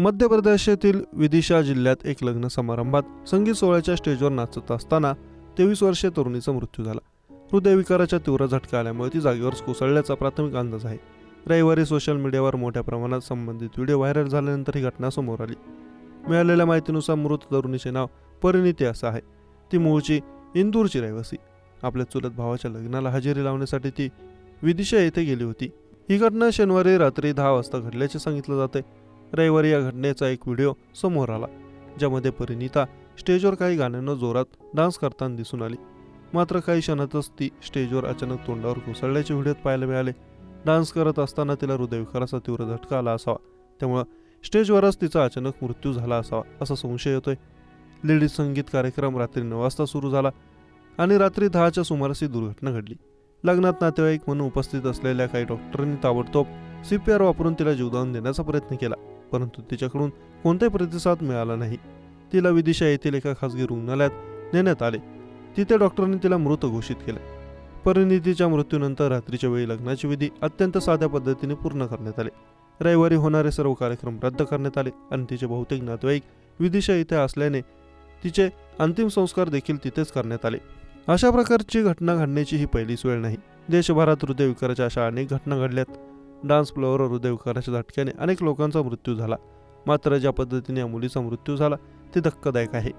मध्य प्रदेशातील विदिशा जिल्ह्यात एक लग्न समारंभात संगीत सोहळ्याच्या स्टेजवर नाचत असताना तेवीस वर्षीय तरुणीचा मृत्यू झाला. हृदयविकाराच्या तीव्र झटका आल्यामुळे ती जागेवरच कोसळल्याचा प्राथमिक अंदाज आहे. रविवारी सोशल मीडियावर मोठ्या प्रमाणात संबंधित व्हिडिओ व्हायरल झाल्यानंतर ही घटना समोर आली. मिळालेल्या माहितीनुसार मृत तरुणीचे नाव परिणिती असं आहे. ती मूळची इंदूरची रहिवासी. आपल्या चुलत भावाच्या लग्नाला हजेरी लावण्यासाठी ती विदिशा येथे गेली होती. ही घटना शनिवारी रात्री दहा वाजता घडल्याचे सांगितलं जाते रविवारी या घटनेचा एक व्हिडिओ समोर आला ज्यामध्ये परिणिता स्टेजवर काही गाण्यांना जोरात डान्स करताना दिसून आली. मात्र काही क्षणातच ती स्टेजवर अचानक तोंडावर कोसळल्याचे व्हिडिओत पाहायला मिळाले. डान्स करत असताना तिला हृदयविकाराचा तीव्र झटका आला असावा त्यामुळं स्टेजवरच तिचा अचानक मृत्यू झाला असावा असा संशय येतोय. लेडीज संगीत कार्यक्रम रात्री नऊ वाजता सुरू झाला आणि रात्री दहाच्या सुमारास ही दुर्घटना घडली. लग्नात नातेवाईक म्हणून उपस्थित असलेल्या काही डॉक्टरांनी ताबडतोब सी पी आर वापरून तिला जीवदान देण्याचा प्रयत्न केला. परंतु तिच्याकडून कोणताही प्रतिसाद मिळाला नाही. तिला विदिशा येथील एका खासगी रुग्णालयात नेण्यात आले. तिथे डॉक्टरांनी तिला मृत घोषित केले. परिणितीच्या मृत्यूनंतर रात्रीच्या वेळी लग्नाची विधी अत्यंत साध्या पद्धतीने पूर्ण करण्यात आले. रविवारी होणारे सर्व कार्यक्रम रद्द करण्यात आले आणि तिचे बहुतेक नातेवाईक विदिशा इथे असल्याने तिचे अंतिम संस्कार देखील तिथेच करण्यात आले. अशा प्रकारची घटना घडण्याची ही पहिलीच वेळ नाही. देशभरात हृदयविकाराच्या अशा अनेक घटना घडल्यात. डान्स फ्लोअरवर हृदयविकाराच्या झटक्याने अनेक लोकांचा मृत्यू झाला. मात्र ज्या पद्धतीने या मुलीचा मृत्यू झाला ते धक्कादायक आहे.